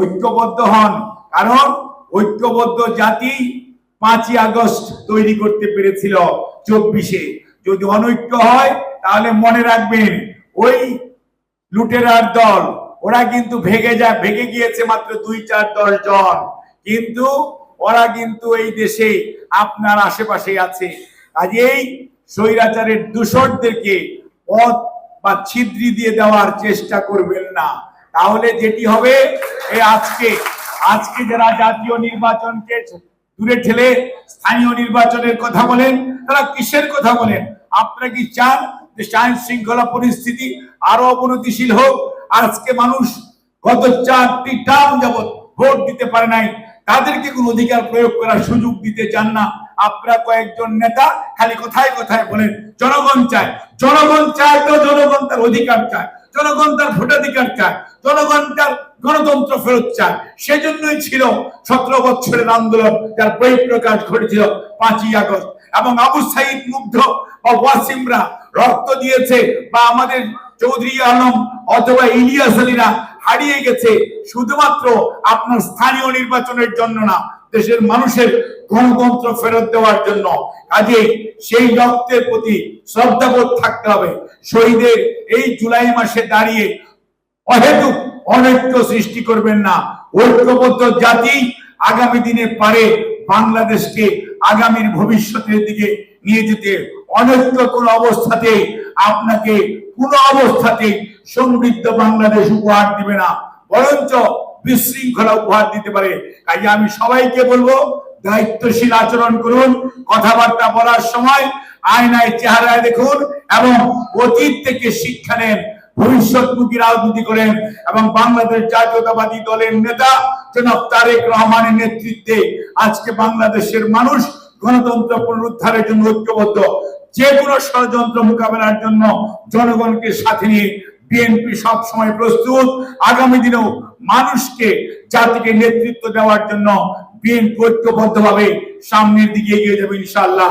ঐক্যবদ্ধ হন। কারণ ঐক্যবদ্ধ জাতি পাঁচই আগস্ট তৈরি করতে পেরেছিল চব্বিশে। যদি অনৈক্য হয়, তাহলে মনে রাখবেন, ওই লুটেরার দল, ওরা কিন্তু ভেঙে যায় ভেঙে গিয়েছে মাত্র দুই চার দশ জন। কিন্তু ওরা কিন্তু এই দেশে আপনার আশেপাশে আছে। কাজেই স্বৈরাচারের দূষরদেরকে পথ বা ছিদ্রি দিয়ে দেওয়ার চেষ্টা করবেন না। তাহলে যেটি হবে আজকে। আজকে যারা জাতীয় নির্বাচনকে দূরে ঠেলে স্থানীয় নির্বাচনের কথা বলেন, তারা কিসের কথা বলেন? আপনারা কি চান যে আইন শৃঙ্খলা পরিস্থিতি আরও অবনতিশীল হোক? আজকে মানুষ গত চারটি টার্ম যাবৎ ভোট দিতে পারে নাই। তাদেরকে কোন অধিকার প্রয়োগ করার সুযোগ দিতে চান না। আপনারা কয়েকজন নেতা খালি কথায় কথায় বলেন, জনগণ চায়। জনগণ চায় তো জনগণ তার অধিকার চায়। জনগণ তার ভোটাধিকার চায়। জনগণ তার গণতন্ত্র ফেরত চায়। সেজন্যই ছিল সতেরো বছরের আন্দোলন যার বহিঃপ্রকাশ ঘটেছিল পাঁচই আগস্ট। এবং আবু সাইদ মুগ্ধ বা ওয়াসিমরা রক্ত দিয়েছে বা আমাদের চৌধুরী আলম অথবা ইলিয়াস আলীরা হারিয়ে গেছে। শুধুমাত্র আপনার স্থানীয় নির্বাচনের জন্য না, দেশের মানুষের গণতন্ত্র ফেরত দেওয়ার জন্য। কাজে সেই রক্তের প্রতি শ্রদ্ধাবোধ থাকতে হবে। শহীদের এই জুলাই মাসে দাঁড়িয়ে অহেতুক অনৈক্য সৃষ্টি করবেন না। ঐক্যবদ্ধ জাতি আগামী দিনে পারে বাংলাদেশকে আগামীর ভবিষ্যতের দিকে নিয়ে যেতে। অনৈক্য কোন অবস্থাতে আপনাকে কোন অবস্থাতে সমৃদ্ধ বাংলাদেশ উপহার দিবে না। বরঞ্চ বিশৃঙ্খলা উপহার দিতে পারে। কাজে আমি সবাইকে বলব, দায়িত্বশীল আচরণ করুন, কথাবার্তা বলার সময় আয়নায় চেহারায় দেখুন এবং অতীত থেকে শিক্ষা নেন। ভবিষ্যৎমুখী রাজনীতি করেন এবং বাংলাদেশ জাতীয়তাবাদী দলের নেতা জনাব তারেক রহমানের নেতৃত্বে আজকে বাংলাদেশের মানুষ গণতন্ত্র পুনরুদ্ধারের জন্য ঐক্যবদ্ধ। যে কোনো ষড়যন্ত্র মোকাবেলার জন্য জনগণকে সাথে নিয়ে বিএনপি সব সময় প্রস্তুত। আগামী দিনেও মানুষকে, জাতিকে নেতৃত্ব দেওয়ার জন্য বিএনপি ঐক্যবদ্ধভাবে সামনের দিকে এগিয়ে যাবে ইনশাআল্লাহ।